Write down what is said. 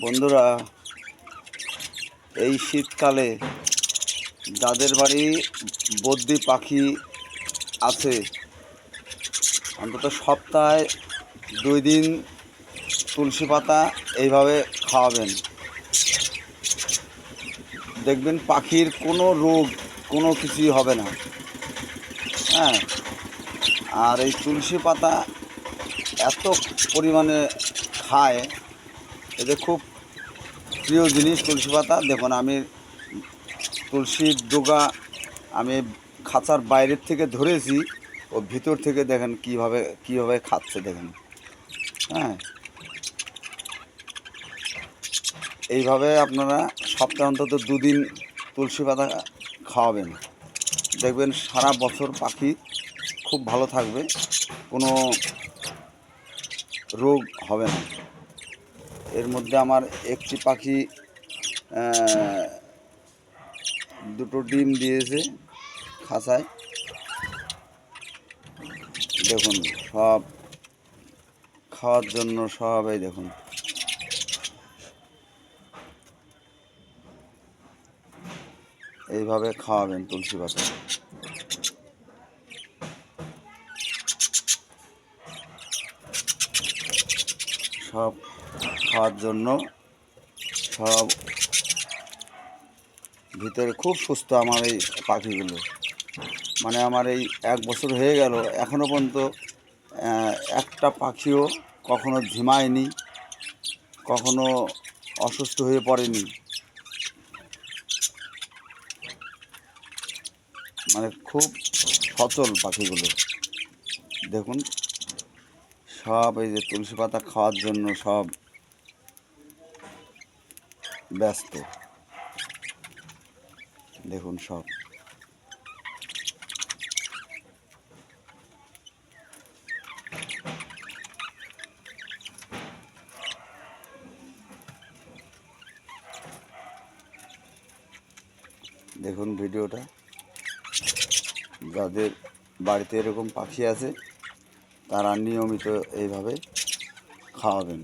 বন্ধুরা, এই শীতকালে যাদের বাড়ি বদ্যি পাখি আছে, অন্তত সপ্তাহে দুই দিন তুলসী পাতা এইভাবে খাওয়াবেন। দেখবেন পাখির কোনো রোগ, কোনো কিছুই হবে না। হ্যাঁ আর এই তুলসী পাতা এত পরিমাণে খায় এদের খুব প্রিয় জিনিস, তুলসী পাতা। দেখুন, আমি তুলসীর ডোগা আমি খাঁচার বাইরের থেকে ধরেছি, ও ভিতর থেকে দেখেন কীভাবে কীভাবে খাচ্ছে, দেখেন। হ্যাঁ। এইভাবে আপনারা সপ্তাহে অন্তত দুদিন তুলসী পাতা খাওয়াবেন। দেখবেন সারা বছর পাখি খুব ভালো থাকবে, কোনো রোগ হবে না। এর মধ্যে আমার একটি পাখি দুটো ডিম দিয়েছে খাঁচায় দেখুন, সব খাওয়ার জন্য সবাই দেখুন। এইভাবে খাওয়াবেন তুলসী পাতা। সব খাওয়ার জন্য সব ভিতরে খুব সুস্থ আমার এই পাখিগুলো। মানে আমার এই এক বছর হয়ে গেল এখনও পর্যন্ত একটা পাখিও কখনো ঝিমায়নি, কখনো অসুস্থ হয়ে পড়েনি। মানে খুব সচল পাখিগুলো। দেখুন, সব এই যে তুলসী পাতা খাওয়ার জন্য সব ব্যস্ত। দেখুন সব। দেখুন ভিডিওটা। যাদের বাড়িতে এরকম পাখি আছে তারা নিয়মিত এইভাবে খাওয়াবেন।